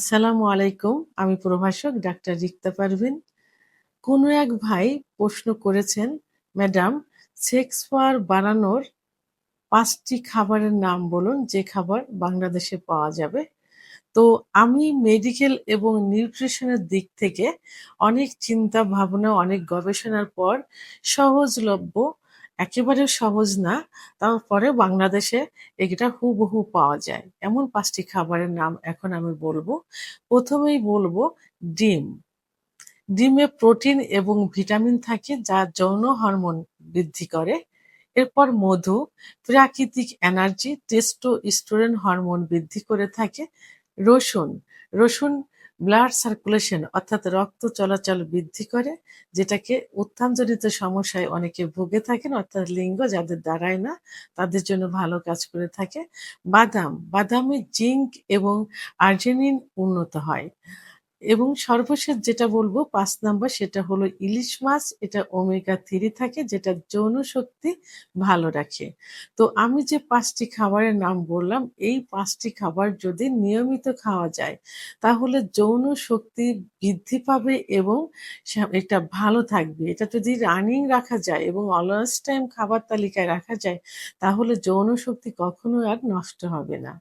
আসসালামু আলাইকুম। আমি প্রভাষক ডাক্তার রিক্তা পারভিন। কোনো এক ভাই প্রশ্ন করেছেন, ম্যাডাম সেক্স পাওয়ার বাড়ানোর পাঁচটি খাবারের নাম বলুন, যে খাবার বাংলাদেশে পাওয়া যাবে? তো আমি মেডিকেল এবং নিউট্রিশনের দিক থেকে অনেক চিন্তা ভাবনা অনেক গবেষণার পর সহজলভ্য একেবারে সহজ না। তারপরে বাংলাদেশে এটা হুবহু পাওয়া যায়। এমন পাঁচটি খাবারের নাম এখন আমি বলব। প্রথমেই বলব ডিম। ডিমে প্রোটিন এবং ভিটামিন থাকে যা যৌন হরমোন বৃদ্ধি করে। এরপর মধু, প্রাকৃতিক এনার্জি টেস্টো স্টোরেন হরমোন বৃদ্ধি করে থাকে। রসুন। রসুন ব্লাড সার্কুলেশন অর্থাৎ রক্ত চলাচল বৃদ্ধি করে, যেটাকে উত্থানজনিত সমস্যায় অনেকে ভুগে থাকেন, অর্থাৎ লিঙ্গ যাদের দাঁড়ায় না, তাদের জন্য ভালো কাজ করে থাকে। বাদাম, বাদামে জিঙ্ক এবং আর্জেনিন উন্নত হয়। এবং সর্বশেষ যেটা বলব, পাঁচ নাম্বার সেটা হলো ইলিশ মাছ, এটা ওমেগা থ্রি থাকে, যেটা যৌন শক্তি ভালো রাখে। তো আমি যে পাঁচটি খাবারের নাম বললাম, এই পাঁচটি খাবার যদি নিয়মিত খাওয়া যায়, তাহলে যৌন শক্তি বৃদ্ধি পাবে এবং এটা ভালো থাকবে। এটা যদি রানিং রাখা যায় এবং অলওয়েজ টাইম খাবার তালিকায় রাখা যায়, তাহলে যৌন শক্তি কখনো আর নষ্ট হবে না।